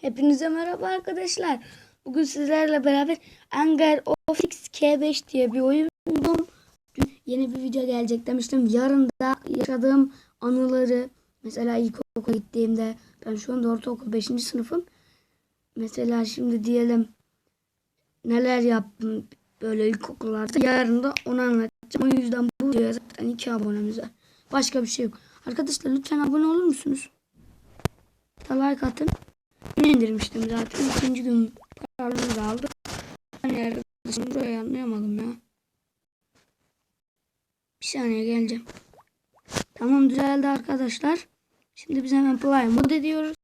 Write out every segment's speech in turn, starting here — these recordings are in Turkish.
Hepinize merhaba arkadaşlar. Bugün sizlerle beraber Anger Ofix K5 diye bir oyun buldum. Yeni bir video gelecek demiştim. Yarın da yaşadığım anıları mesela ilkokula gittiğimde ben şu anda ortaokul 5. sınıfım. Mesela şimdi diyelim neler yaptım böyle ilkokullarda. Yarın da onu anlatacağım. O yüzden bu videoya zaten 2 abonemiz var. Başka bir şey yok. Arkadaşlar lütfen abone olur musunuz? Like atın. İndirmiştim zaten. İkinci gün kararını da aldım. Hani arkadaşım burayı anlayamadım ya. Bir saniye geleceğim. Tamam düzeldi arkadaşlar. Şimdi biz hemen play mod ediyoruz.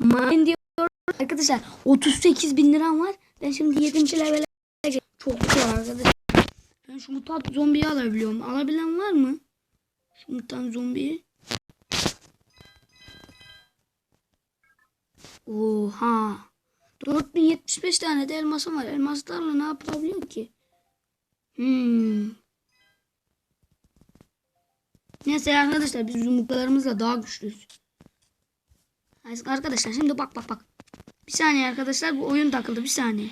Mine diyoruz. Arkadaşlar 38 bin liram var. Ben şimdi 7. level'e. Çok güzel arkadaşlar. Ben şu mutant zombiyi alabiliyorum. Alabilen var mı? Şu mutant zombiyi. Oha. 4075 tane de elmasım var. Elmaslarla ne yapabiliyor ki? Hmm. Neyse arkadaşlar biz yumruklarımızla daha güçlüyüz. Arkadaşlar şimdi bak bak bak. Bir saniye arkadaşlar bu oyun takıldı bir saniye.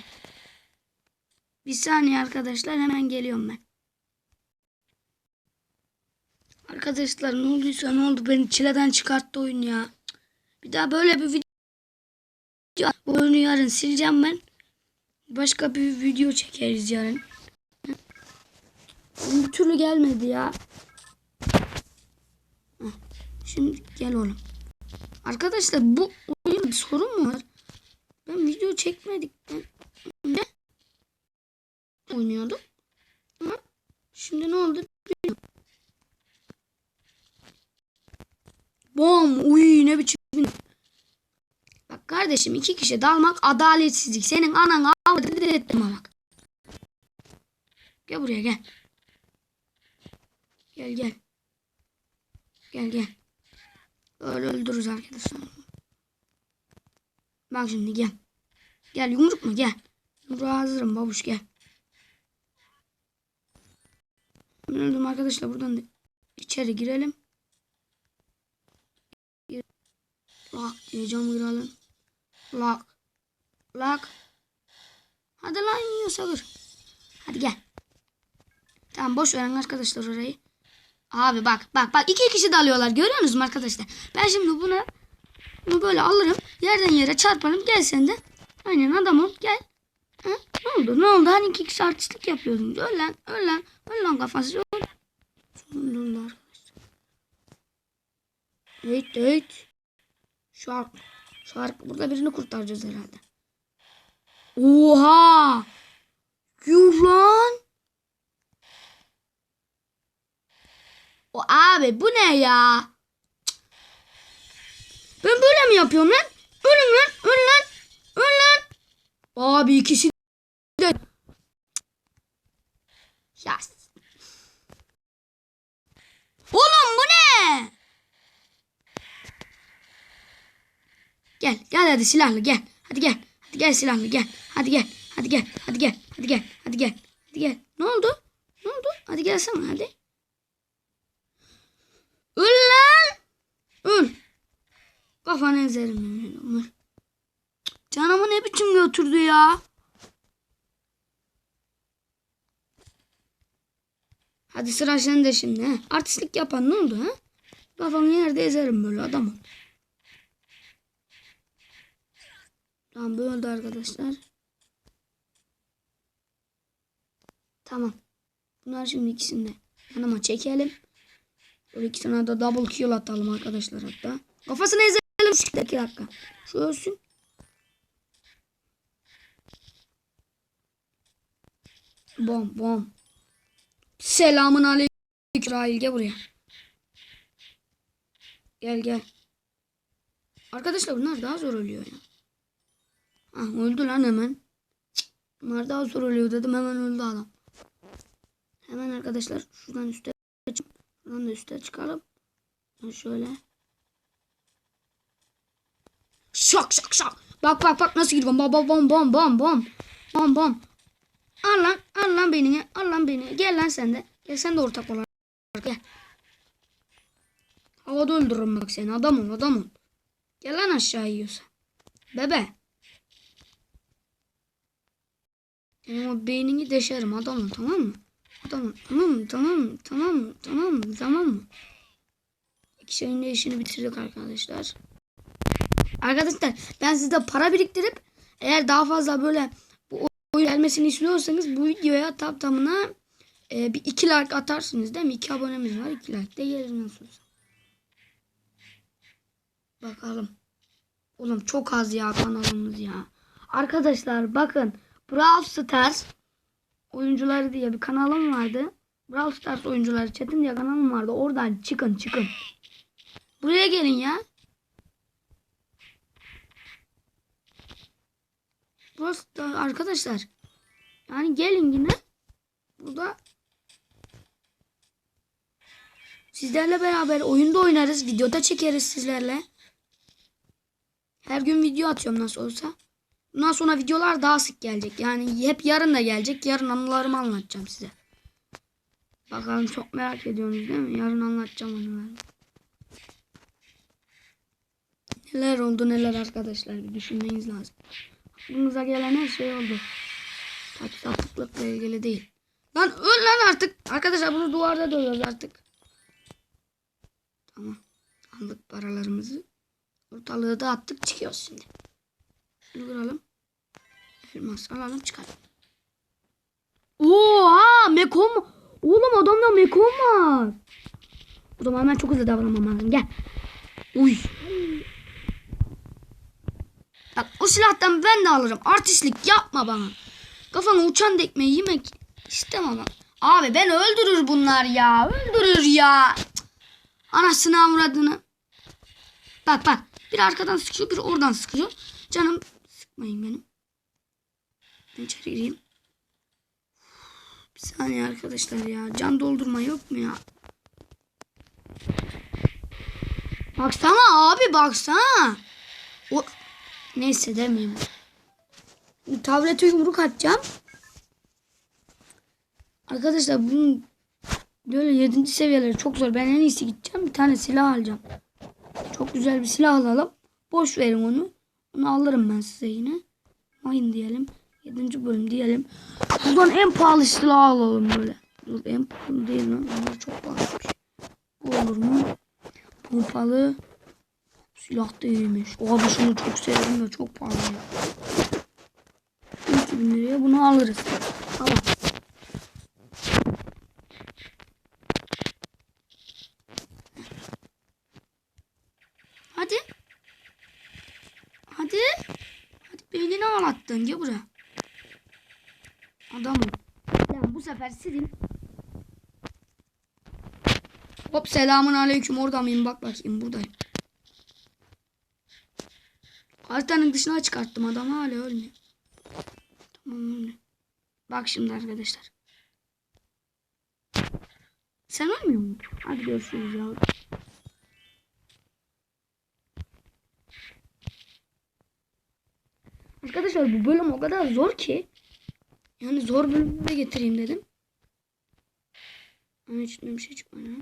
Bir saniye arkadaşlar hemen geliyorum ben. Arkadaşlar ne olduysa ne oldu beni çileden çıkarttı oyun ya. Bir daha böyle bir video bu oyunu yarın sileceğim ben. Başka bir video çekeriz yarın. Bir türlü gelmedi ya. Şimdi gel oğlum. Arkadaşlar bu oyunda bir sorun mu var? Ben video çekmedik. Ben ne oynuyordum? Ama şimdi ne oldu? Bom! Uy ne biçim kardeşim iki kişi dalmak adaletsizlik. Senin anan avradı bak. Gel buraya gel. Gel gel. Gel gel. Öyle öldürürüz arkadaşlar. Bak şimdi gel. Gel yumruk mu gel. Yumruğa hazırım babuş gel. Ben öldüm arkadaşlar buradan da içeri girelim. Lak diyeceğim girelim. Lak. Lak. Hadi lan yiyorsa kır. Hadi gel. Tamam boş verin arkadaşlar orayı. Abi bak bak bak iki kişi dalıyorlar görüyorsunuz mu arkadaşlar? Ben şimdi bunu bunu böyle alırım. Yerden yere çarparım. Gel sen de. Aynen adam ol gel. Ha? Ne oldu ne oldu? Hani iki kişi artistlik yapıyordun. Öl lan öl lan. Öl lan kafası. Öl. Sonunda arkadaşlar. Evet evet. Şark. Şark. Burada birini kurtaracağız herhalde. Oha. Yuh. O abi bu ne ya? Ben böyle mi yapıyorum lan? Ölün lan. Öl lan. Öl lan. Abi ikisi de. Cık. Ya. Oğlum bu ne? Gel gel hadi silahlı gel. Hadi gel. Hadi gel silahlı gel. Hadi gel. Hadi gel. Hadi gel. Hadi gel. Hadi gel. Hadi gel. Ne oldu? Ne oldu? Hadi gelsene hadi. Öl lan. Öl. Kafanı ezerim. Öl. Canımı ne biçim götürdü ya? Hadi sıra sende şimdi. He. Artistlik yapan ne oldu? He? Kafanı yerde ezerim böyle adamı. Tamam böyle arkadaşlar. Tamam. Bunlar şimdi ikisini de yanıma çekelim. Böyle ikisine de double kill atalım arkadaşlar hatta. Kafasını ezelim şu iki dakika. Şu ölsün. Bom bom. Selamun aleyküm. Rahil gel buraya. Gel gel. Arkadaşlar bunlar daha zor ölüyor ya. Ah öldü lan hemen. Bunlar daha zor ölüyor dedim hemen öldü adam. Hemen arkadaşlar şuradan üstte çık. Şuradan da üstte çıkalım. Şöyle. Şak şak şak. Bak bak bak nasıl gidiyorum. Bom bom bom bom bom bom. Bom bom. Al lan al lan beni. Al lan beni. Gel lan sen de. Gel sen de ortak olarak. Gel. Havada öldürürüm bak seni. Adam ol adam ol. Gel lan aşağı yiyorsa. Bebe. Ama beynini deşerim adamım tamam mı? Adamım tamam mı? Tamam mı? Tamam mı? Tamam mı? Tamam mı? İki şeyin de işini bitirdik arkadaşlar. Arkadaşlar ben sizde para biriktirip eğer daha fazla böyle bu oyun gelmesini istiyorsanız bu videoya tam tamına e, bir iki like atarsınız değil mi? İki abonemiz var. iki like de gelir nasıl. Bakalım. Oğlum çok az ya kanalımız ya. Arkadaşlar bakın Brawl Stars oyuncuları diye bir kanalım vardı. Brawl Stars oyuncuları Çetin diye kanalım vardı. Oradan çıkın çıkın. Buraya gelin ya. Burası da arkadaşlar. Yani gelin yine. Burada sizlerle beraber oyunda oynarız. Videoda çekeriz sizlerle. Her gün video atıyorum nasıl olsa. Bundan sonra videolar daha sık gelecek. Yani hep yarın da gelecek. Yarın anılarımı anlatacağım size. Bakalım çok merak ediyorsunuz değil mi? Yarın anlatacağım anılarımı. Neler oldu neler arkadaşlar bir düşünmeniz lazım. Aklınıza gelen her şey oldu. Tabii sapıklıkla ilgili değil. Lan öl lan artık. Arkadaşlar bunu duvarda dövüyoruz artık. Tamam. Aldık paralarımızı. Ortalığı dağıttık çıkıyoruz şimdi. Şunu kıralım. Elmas alalım çıkalım. Oha mekom. Oğlum adamda mekom var. O zaman ben çok hızlı davranmam lazım. Gel. Uy. Bak o silahtan ben de alırım. Artistlik yapma bana. Kafana uçan dekmeyi yemek istemem. Abi ben öldürür bunlar ya. Öldürür ya. Anasını avradını. Bak bak. Bir arkadan sıkıyor bir oradan sıkıyor. Canım sıkmayın benim. İçeri gireyim. Bir saniye arkadaşlar ya. Can doldurma yok mu ya? Baksana abi baksana. O neyse demeyeyim. Tablete yumruk atacağım. Arkadaşlar bunun böyle 7. seviyeleri çok zor. Ben en iyisi gideceğim. Bir tane silah alacağım. Çok güzel bir silah alalım. Boş verin onu. Onu alırım ben size yine. Ayın diyelim. 7. bölüm diyelim. Buradan en pahalı silahı alalım böyle. Dur en pahalı değil lan. Bunlar çok pahalıymış. Bu olur mu? Pompalı. Silah değilmiş. Abi şunu çok sevdim de çok pahalı. 2000 liraya bunu alırız. Tamam. Hadi. Hadi. Hadi beynini ağlattın. Gel buraya. Adamım. Lan bu sefer sizin. Hop selamun aleyküm. Orada mıyım? Bak bakayım. Buradayım. Haritanın dışına çıkarttım. Adam hala ölmüyor. Tamam öyle. Bak şimdi arkadaşlar. Sen ölmüyor musun? Hadi görüşürüz yavrum. Arkadaşlar bu bölüm o kadar zor ki. Yani zor bölümü de getireyim dedim. Ama içinden bir şey çıkmıyor.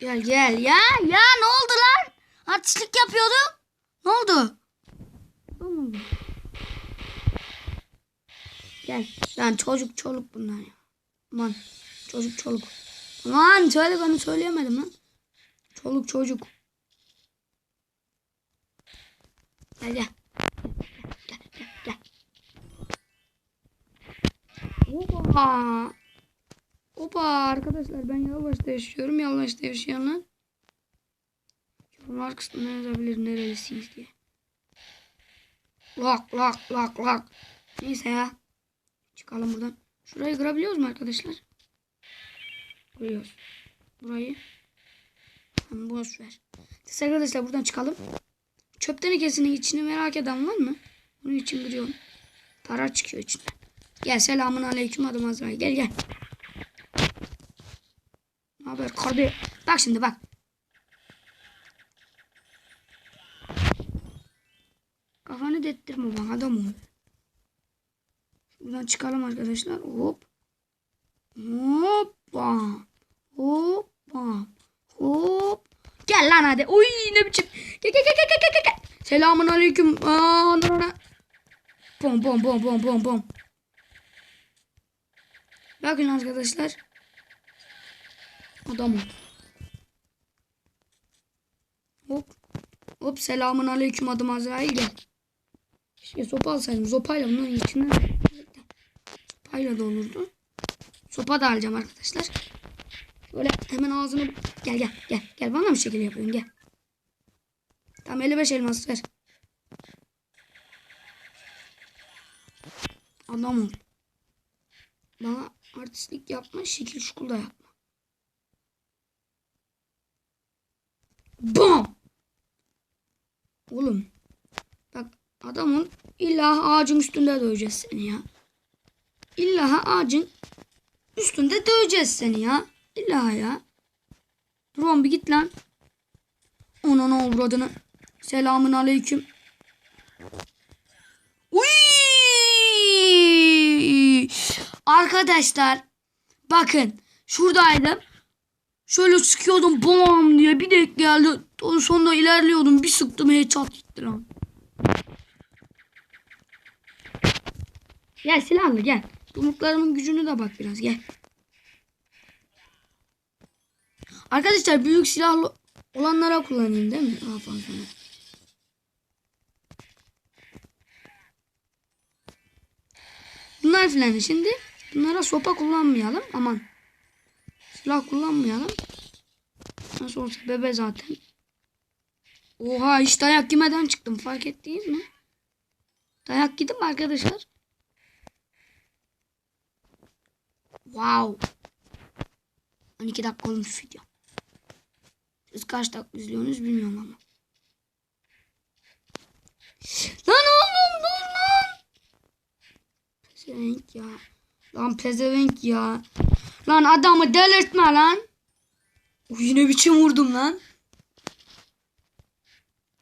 Gel gel ya ya ne oldu lan? Artistlik yapıyordum. Ne oldu? Gel. Lan çocuk çoluk bunlar ya. Aman çocuk çoluk. Aman söyle bana söyleyemedim lan. Çoluk çocuk. Gel gel. Gel gel gel. Oba. Oba arkadaşlar ben Yalvaç'ta yaşıyorum. Yalvaç'ta yaşayanlar yorumlar kısmına yazabilir nerelisiniz diye. Lak lak lak lak. Neyse ya. Çıkalım buradan. Şurayı kırabiliyoruz mu arkadaşlar? Kırıyoruz. Burayı. Tamam boş ver. Neyse arkadaşlar buradan çıkalım. Çöp tenekesinin içini merak eden var mı? Bunun için kırıyorum. Para çıkıyor içinden. Gel selamun aleyküm adım Azrail. Gel gel. Ne haber kardeş? Bak şimdi bak. Kafanı dettirme bana adam ol. Buradan çıkalım arkadaşlar. Hop. Hoppa. Hoppa. Hop. Gel lan hadi. Uy ne biçim. Gel gel gel gel gel gel. Selamun aleyküm. Aa, ana, ana. Bom bom bom bom bom bom. Bakın arkadaşlar. Adamım. Hop. Hop selamun aleyküm adım Azrail. Keşke sopa alsaydım. Sopayla bunların içinden. Sopayla da olurdu. Sopa da alacağım arkadaşlar. Böyle hemen ağzını gel gel gel gel bana mı şekil yapıyorsun gel. Tamam 55 elmas ver. Adam ol. Bana artistlik yapma şekil şukul yapma. Bam! Oğlum. Bak adamın illa ağacın üstünde döveceğiz seni ya. İlla ağacın üstünde döveceğiz seni ya. İlla ya. Oğlum bir git lan. Onun avradını. Selamun aleyküm. Uy! Arkadaşlar bakın şuradaydım. Şöyle sıkıyordum bom diye bir denk geldi. Sonra ilerliyordum bir sıktım headshot gitti lan. Gel silahla gel. Yumruklarımın gücünü de bak biraz gel. Arkadaşlar büyük silahlı olanlara kullanayım değil mi? Daha fazla. Bunlar filan şimdi bunlara sopa kullanmayalım. Aman. Silah kullanmayalım. Nasıl olsa bebe zaten. Oha hiç dayak yemeden çıktım fark ettiniz mi? Dayak yedim arkadaşlar. Wow. 12 dakika olmuş video. Siz kaç dakika izliyorsunuz bilmiyorum ama. Lan oğlum dur lan. Pezevenk ya. Lan pezevenk ya. Lan adamı delirtme lan. O yine biçim vurdum lan.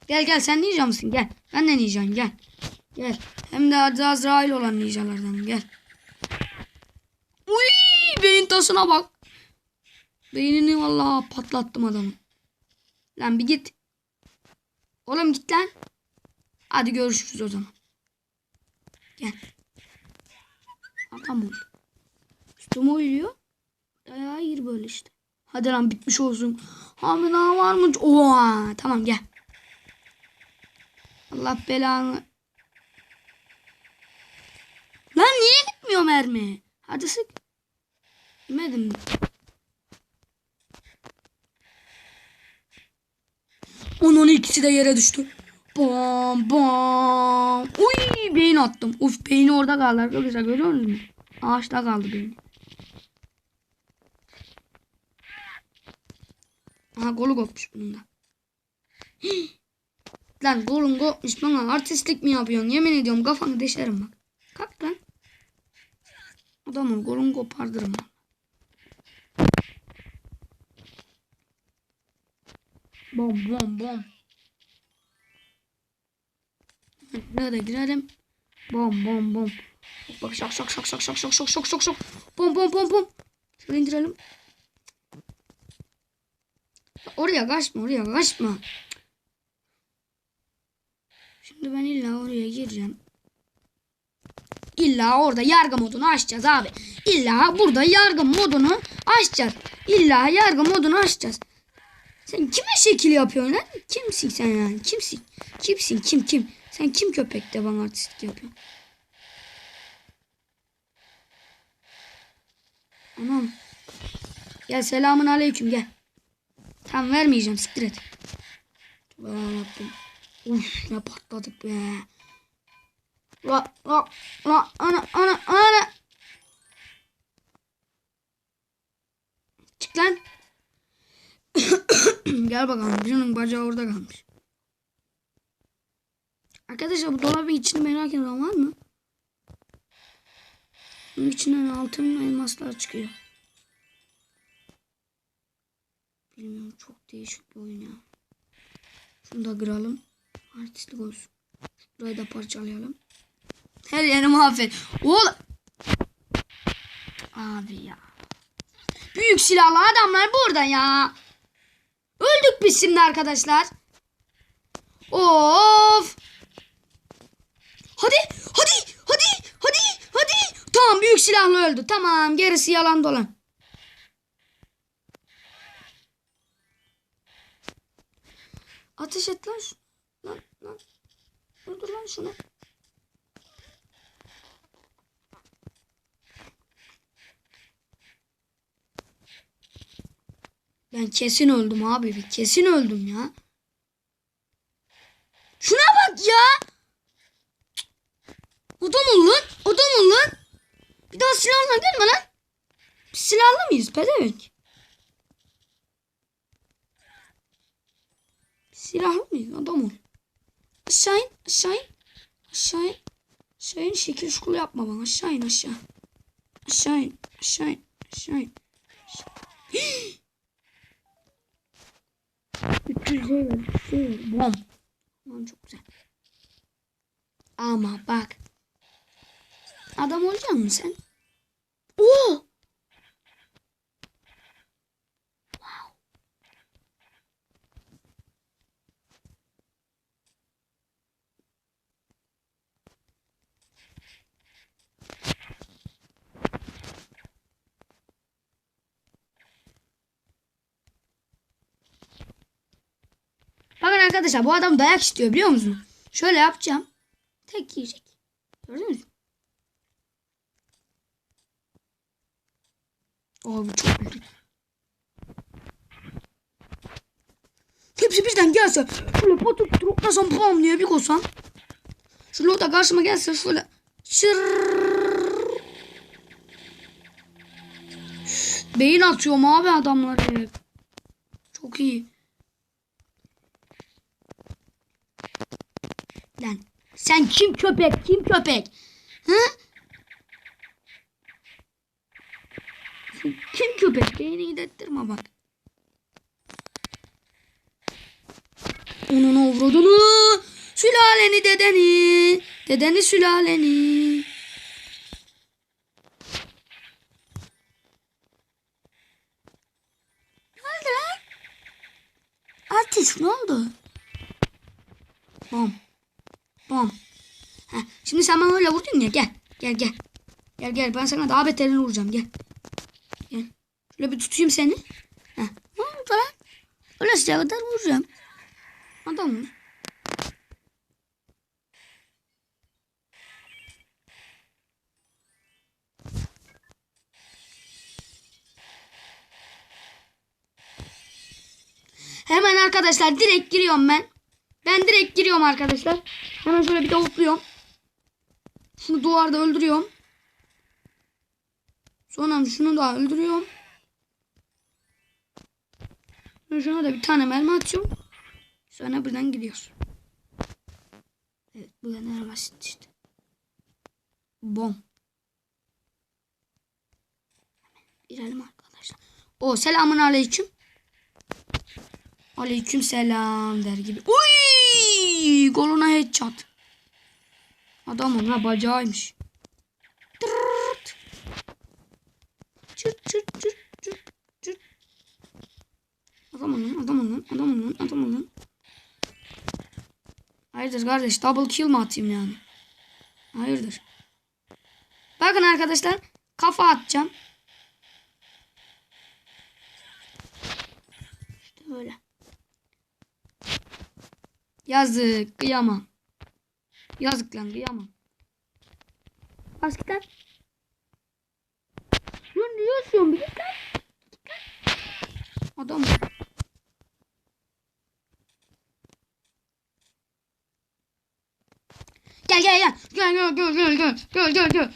Gel gel sen ninja mısın? Gel. Ben de ninjayım gel. Gel. Hem de adı Azrail olan ninjalardan gel. Uy beyin tasına bak. Beynini vallahi patlattım adamı. Lan bir git. Oğlum git lan. Hadi görüşürüz o zaman. Gel. Adam ol. Üstüme uyuyor. Yir böyle işte. Hadi lan bitmiş olsun. Abi daha var mı? Oha. Tamam gel. Allah belanı. Lan niye gitmiyor mermi? Hadi sık. Yemedim? Onun ikisi de yere düştü. Bam bam. Uy beyin attım. Uf beyni orada kaldı arkadaşlar görüyor musunuz? Ağaçta kaldı beyni. Aha kolu kopmuş bunun da. Lan kolun kopmuş bana artistlik mi yapıyorsun? Yemin ediyorum kafanı deşerim bak. Kalk lan. Adamın kolunu kopardırım. Bom bom bom. Nereye girelim? Bom bom bom. Bak şak şak şak şak şak şak şak şak şak şak. Bom bom bom bom. Şöyle indirelim. Oraya kaçma oraya kaçma. Şimdi ben illa oraya gireceğim. İlla orada yargı modunu açacağız abi. İlla burada yargı modunu açacağız. İlla yargı modunu açacağız. Sen kime şekil yapıyorsun lan? Kimsin sen yani? Kimsin? Kimsin? Kim kim? Sen kim köpekte bana artistlik yapıyorsun? Anam. Gel selamun aleyküm gel. Tamam vermeyeceğim siktir et. Yarabbim. Uf ne patladık be. La la la ana ana ana. Çık lan. Gel bakalım. Birinin bacağı orada kalmış. Arkadaşlar bu dolabın içini merak eden var mı? Bunun içinden altın elmaslar çıkıyor. Bilmiyorum çok değişik bir oyun ya. Şunu da kıralım. Artistlik olsun. Şurayı da parçalayalım. Her yeri mahvet. Oğlum. Abi ya. Büyük silahlı adamlar burada ya. Öldük biz şimdi arkadaşlar. Of. Hadi. Tamam büyük silahlı öldü. Tamam gerisi yalan dolan. Ateş et lan. Lan lan. Öldür lan şunu. Ben kesin öldüm abi. Kesin öldüm ya. Şuna bak ya. Adam ol lan. Adam ol lan. Bir daha silahla gelme lan. Biz silahlı mıyız pezevenk? Silahlı mıyız? Adam ol. Aşağı in. Aşağı in. Aşağı in. Aşağı in. Şekil şukul yapma bana. Aşağı in aşağı. Aşağı in. Aşağı in. Aşağı in. Hii! 300 ver. 300 ver. Bom. Tamam çok güzel. Ama bak. Adam olacak mısın sen? Oo! Bakın arkadaşlar bu adam dayak istiyor biliyor musunuz? Şöyle yapacağım. Tek yiyecek. Gördünüz mü? Abi çok güzel. Hepsi birden gelse şöyle potu troplasam pam diye bir koysam. Şöyle o da karşıma gelse şöyle şırrrr. Beyin atıyorum abi adamları. Çok iyi. Sen kim köpek kim köpek? Hı? Sen kim köpek? Beni ilettirme bak. Onun avradını. Sülaleni dedeni. Dedeni sülaleni. Ne oldu lan? Artist ne oldu? Bom. Bom. Heh, şimdi sen bana öyle vurdun ya gel. Gel gel. Gel gel ben sana daha beterini vuracağım gel. Şöyle bir tutayım seni. Heh. Ne oldu lan? Öyle size kadar vuracağım. Adam mı? Hemen arkadaşlar direkt giriyorum ben. Ben direkt giriyorum arkadaşlar. Hemen şöyle bir de hopluyorum. Şunu duvarda öldürüyorum. Sonra şunu da öldürüyorum. Şuna da bir tane mermi atıyorum. Sonra buradan gidiyoruz. Evet bu kadar basit işte. Bom. Girelim arkadaşlar. O selamun aleyküm. Aleyküm selam der gibi. Uy! Koluna headshot. Adamın ha bacağıymış. Çırt çırt çırt çırt. Adam olun, adam olun, adam olun, adam olun. Hayırdır kardeş double kill mi atayım yani? Hayırdır. Bakın arkadaşlar kafa atacağım. İşte böyle. Yazık kıyamam. Yazık lan kıyamam. Asker. Şunu diyorsun bir git lan. Adam. Gel gel gel. Gel gel gel gel gel. Gel gel gel.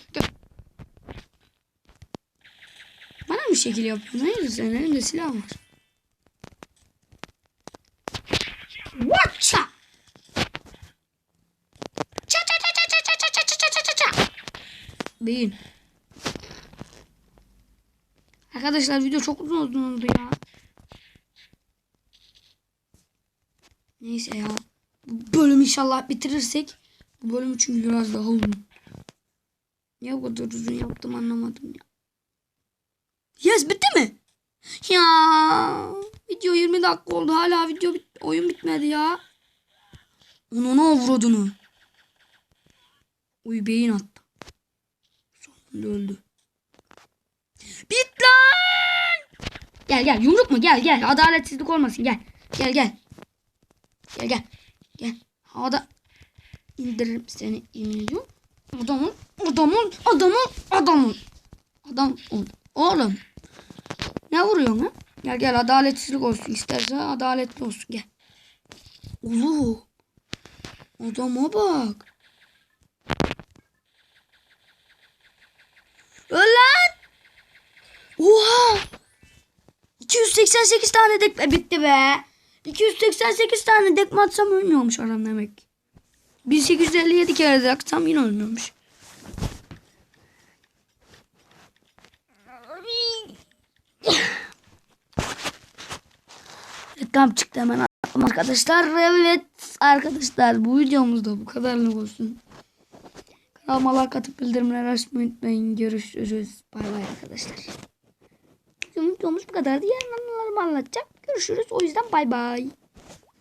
Bana mı şekil yapıyorsun? Hayır senin elinde silah var. Watcha! Ça ça ça ça ça ça ça ça ça ça ça. Beyin. Arkadaşlar video çok uzun oldu ya. Neyse ya. Bu bölüm inşallah bitirirsek. Bu bölüm çünkü biraz daha uzun. Niye bu kadar uzun yaptım anlamadım ya. Yes bitti mi? Ya video video 20 dakika oldu. Hala video bit oyun bitmedi ya. Onu ne vurudunu. Uy beyin attı. Sonunda öldü. Bit lan! Gel gel yumruk mu? Gel gel. Adaletsizlik olmasın gel. Gel gel. Gel gel. Gel. Havada indiririm seni yemin ediyorum. Adam ol. Adam ol. Adam. Oğlum. Ne vuruyorsun ha? Gel gel adaletsizlik olsun. İsterse adaletli olsun. Gel. Oğlum. Adama bak. Öl lan. Oha. 288 tane dekme bitti be. 288 tane dekme atsam ölmüyormuş adam demek. 1857 kere de atsam yine ölmüyormuş. Reklam çıktı hemen arkadaşlar. Evet arkadaşlar bu videomuzda bu kadarlık olsun. Kanalıma like atıp bildirimleri açmayı unutmayın. Görüşürüz. Bay bay arkadaşlar. Videomuz bu kadardı. Yarın anılarımı anlatacağım. Görüşürüz. O yüzden bay bay.